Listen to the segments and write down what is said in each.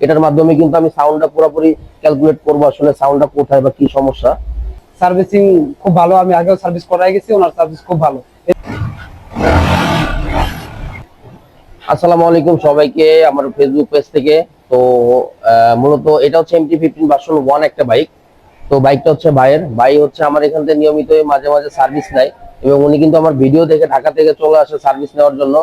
এটার মাধ্যমে কিন্তু আমি সাউন্ডটা পুরোপুরি ক্যালকুলেট করব আসলে সাউন্ডটা কোথায় বা কি সমস্যা। সার্ভিসিং খুব ভালো আমি আগেও সার্ভিস করাই গেছি ওনার সার্ভিস খুব ভালো। আসসালামু আলাইকুম সবাইকে আমার ফেসবুক পেজ থেকে। তো মূলত এটা হচ্ছে এমটি ফিফটিন ভার্সন ওয়ান একটা বাইক তো বাইকটা হচ্ছে ভাইয়ের। ভাই হচ্ছে আমার এখান থেকে নিয়মিত মাঝে মাঝে সার্ভিস নেয় এবং উনি কিন্তু আমার ভিডিও দেখে ঢাকা থেকে চলে আসে সার্ভিস নেওয়ার জন্য।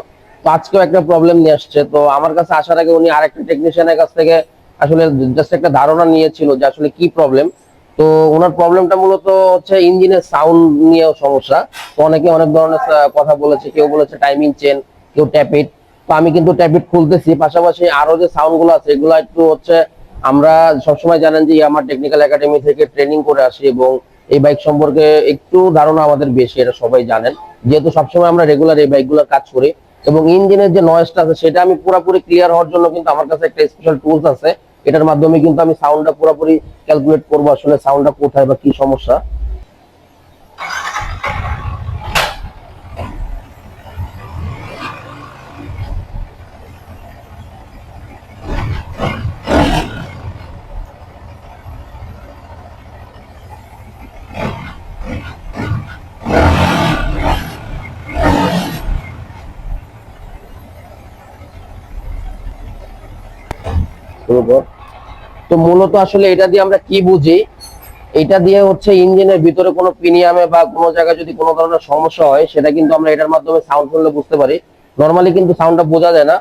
আজকেও একটা প্রবলেম নিয়ে আসছে। তো আমার কাছে আসার আগে উনি আরেকটা টেকনিশিয়ানের কাছ থেকে আসলে জাস্ট একটা ধারণা নিয়েছিল যে আসলে কি প্রবলেম তো ওনার প্রবলেমটা মূলত হচ্ছে ইঞ্জিনের সাউন্ড নিয়েও সমস্যা। তো অনেকে অনেক ধরনের কথা বলেছে, কেউ বলেছে টাইমিং চেন কেউ ট্যাপিট তো আমি কিন্তু ট্যাপিট খুলতেছি। পাশাপাশি আরও যে সাউন্ডগুলো আছে, এগুলো একটু হচ্ছে আমরা সবসময় জানেন যে আমার টেকনিক্যাল একাডেমি থেকে ট্রেনিং করে আসি এবং এই বাইক সম্পর্কে একটু ধারণা আমাদের বেশি, এটা সবাই জানেন। যেহেতু সবসময় আমরা রেগুলার এই বাইকগুলোর কাজ করি এবং ইঞ্জিনের যে নয়েজটা আছে, সেটা আমি পুরোপুরি ক্লিয়ার হওয়ার জন্য কিন্তু আমার কাছে একটা স্পেশাল টুলস আছে। এটার মাধ্যমে কিন্তু আমি সাউন্ডটা পুরোপুরি ক্যালকুলেট করব আসলে সাউন্ডটা কোথায় বা কি সমস্যা। শুরু কর। তো মূলত আসলে এটা দিয়ে আমরা কি বুঝি? এটা দিয়ে হচ্ছে ইঞ্জিনের ভিতরে কোনো প্রিমিয়ামে বা কোনো জায়গায় যদি কোনো ধরনের সমস্যা হয়, সেটা কিন্তু আমরা এটার মাধ্যমে সাউন্ড শুনলে বুঝতে পারি। নর্মালি কিন্তু সাউন্ডটা বোঝা যায় না।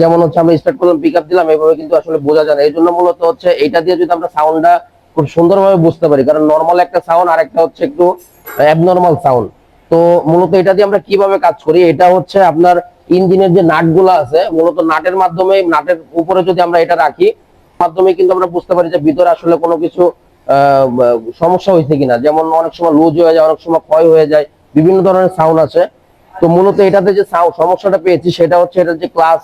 যেমন হচ্ছে আমরা স্টার্ট করলাম পিক আপ দিলাম এইভাবে কিন্তু আসলে বোঝা যায় না। এই জন্য মূলত হচ্ছে এটা দিয়ে যদি আমরা সাউন্ডটা খুব সুন্দরভাবে বুঝতে পারি, কারণ নর্মাল একটা সাউন্ড আর একটা হচ্ছে একটু অ্যাবনর্মাল সাউন্ড তো মূলত এটা দিয়ে আমরা কীভাবে কাজ করি? এটা হচ্ছে আপনার ইঞ্জিনের যে নাটগুলো আছে, মূলত নাটের মাধ্যমে, নাটের উপরে যদি আমরা এটা রাখি, মাধ্যমে কিন্তু আমরা বুঝতে পারি যে ভিতরে আসলে কোনো কিছু সমস্যা হয়েছে কিনা। যেমন অনেক সময় লুজ হয়ে যায়, অনেক সময় ক্ষয় হয়ে যায়, বিভিন্ন ধরনের সাউন্ড আছে। তো মূলত এটাতে যে সমস্যাটা পেয়েছি সেটা হচ্ছে এটার যে ক্লাস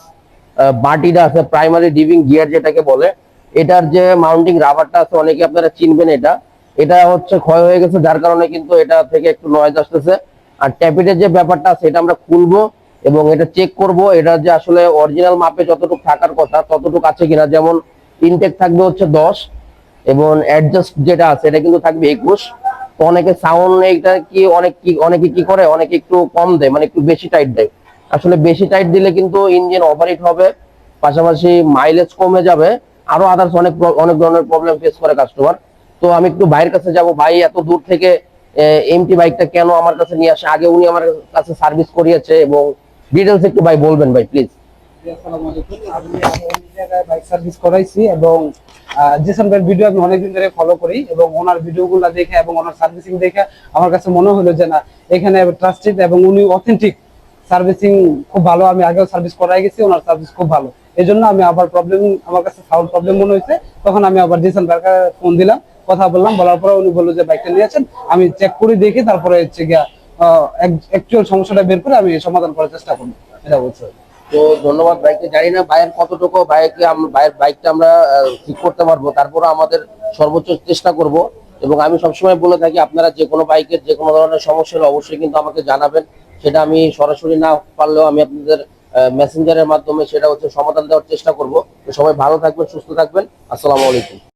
বাটিটা আছে প্রাইমারি ডিভিং গিয়ার যেটাকে বলে, এটার যে মাউন্টিং রাবারটা আছে, অনেকে আপনারা চিনবেন এটা। এটা হচ্ছে ক্ষয় হয়ে গেছে, যার কারণে কিন্তু এটা থেকে একটু নয়েজ আসতেছে। আর ট্যাপিটের যে ব্যাপারটা আছে, এটা আমরা খুলবো। এবং এটা চেক করব, এটা যে আসলে অরিজিনাল মাপে যতটুকু থাকার কথা, ততটুকু আছে কিনা, যেমন ইনটেক থাকবে হচ্ছে দশ, এবং অ্যাডজাস্ট যেটা আছে, এটা কিন্তু থাকবে একুশ। তো অনেকে সাউন্ড এটা কি অনেক কি, অনেকে কি করে, অনেকে একটু কম দেয় মানে একটু বেশি টাইট দেয়। আসলে বেশি টাইট দিলে কিন্তু ইঞ্জিন ওভারহিট হবে, পাশাপাশি মাইলেজ কমে যাবে, আরও আদার্স অনেক অনেক ধরনের প্রবলেম ফেস করে কাস্টমার তো আমি একটু ভাইয়ের কাছে যাব, ভাই এত দূর থেকে এমটি বাইকটা কেন আমার কাছে নিয়ে আসে? আগে উনি আমার কাছে সার্ভিস করিয়েছে, এবং ডিটেলস একটু ভাই বলবেন ভাই প্লিজ এখানে এবং উনি অথেন্টিক সার্ভিসিং খুব ভালো। আমি আগেও সার্ভিস করাই গেছি, ওনার সার্ভিস খুব ভালো। এই জন্য আমি আবার প্রবলেম আমার কাছে সাউন্ড প্রবলেম মনে হয়েছে। তখন আমি আবার জেসন ফোন দিলাম, কথা বললাম। বলার পরে উনি বলল যে বাইকটা নিয়েছেন আমি চেক করে দেখি, তারপরে হচ্ছে গিয়া অ্যাকচুয়াল সমস্যাটা বের করে আমি সমাধান করার চেষ্টা করব। এটা বলছে তো ধন্যবাদ ভাইকে। জানি না ভাইয়ের কতটুকু, ভাইকে আম- ভাইয়ের বাইকটা আমরা ঠিক করতে পারব। তারপরে আমাদের সর্বোচ্চ চেষ্টা করব। এবং আমি সবসময় বলে থাকি, আপনারা যে কোনো বাইকের, যে কোনো ধরনের সমস্যা হলে অবশ্যই কিন্তু আমাকে জানাবেন। সেটা আমি সরাসরি না পারলেও আমি আপনাদের মেসেঞ্জারের মাধ্যমে সেটা হচ্ছে সমাধান দেওয়ার চেষ্টা করব। সবাই ভালো থাকবেন, সুস্থ থাকবেন। আসসালামু আলাইকুম।